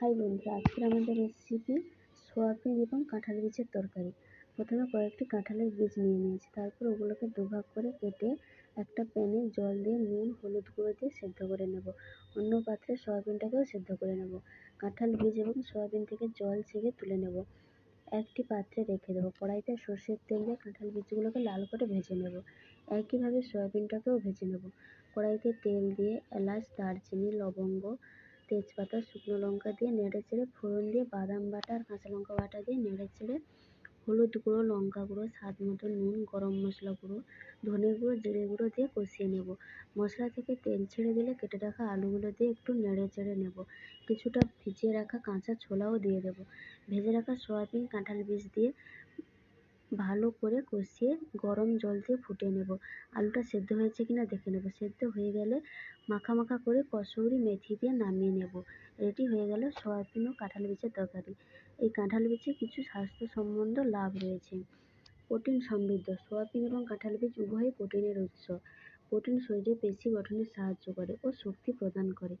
High বন্ধুরা, আজকের আমাদের রেসিপি সোয়াবিন এবং কাঁঠাল বীজের তরকারি। প্রথমে কয়েকটি কাঁঠালের বীজ নিয়ে নিয়েছি, তারপর ওগুলোকে দুভাগ করে কেটে একটা প্যানে জল দিয়ে নুন, হলুদ গুঁড়ো দিয়ে সেদ্ধ করে নেব। অন্য পাত্রে সয়াবিনটাকেও সেদ্ধ করে নেব। কাঁঠাল বীজ এবং সয়াবিন থেকে জল ছেঁকে তুলে নেব। একটি পাত্রে রেখে দেবো। কড়াইতে সর্ষের তেল দিয়ে কাঁঠাল বীজগুলোকে লাল করে ভেজে নেব। একইভাবে সয়াবিনটাকেও ভেজে নেব। কড়াইতে তেল দিয়ে এলাচ, দারচিনি, লবঙ্গ তেজপাতা, শুকনো লঙ্কা দিয়ে নেড়ে চেড়ে ফোড়ন দিয়ে, বাদাম বাটা আর কাঁচা লঙ্কা বাটা দিয়ে নেড়ে চেড়ে হলুদ গুঁড়ো, লঙ্কা গুঁড়ো, স্বাদ মতো নুন, গরম মশলা গুঁড়ো, ধনে গুঁড়ো, জিরে গুঁড়ো দিয়ে কষিয়ে নেব। মশলা থেকে তেল ছেড়ে দিলে কেটে রাখা আলুগুলো দিয়ে একটু নেড়ে চেড়ে নেব। কিছুটা ভিজিয়ে রাখা কাঁচা ছোলাও দিয়ে দেবো। ভেজে রাখা সয়াবিন, কাঁঠাল বীজ দিয়ে ভালো করে কষিয়ে গরম জল দিয়ে ফুটিয়ে নেব। আলুটা সেদ্ধ হয়েছে কিনা দেখে নেব। সেদ্ধ হয়ে গেলে মাখা মাখা করে কসৌরি মেথি দিয়ে নামিয়ে নেব। রেডি হয়ে গেল সয়াবিন ও কাঁঠাল বীজের তরকারি। এই কাঁঠাল বীজে কিছু স্বাস্থ্য সম্বন্ধ লাভ রয়েছে। প্রোটিন সমৃদ্ধ। সয়াবিন এবং কাঁঠাল বীজ উভয়ই প্রোটিনের উৎস। প্রোটিন শরীরে পেশি গঠনে সাহায্য করে ও শক্তি প্রদান করে।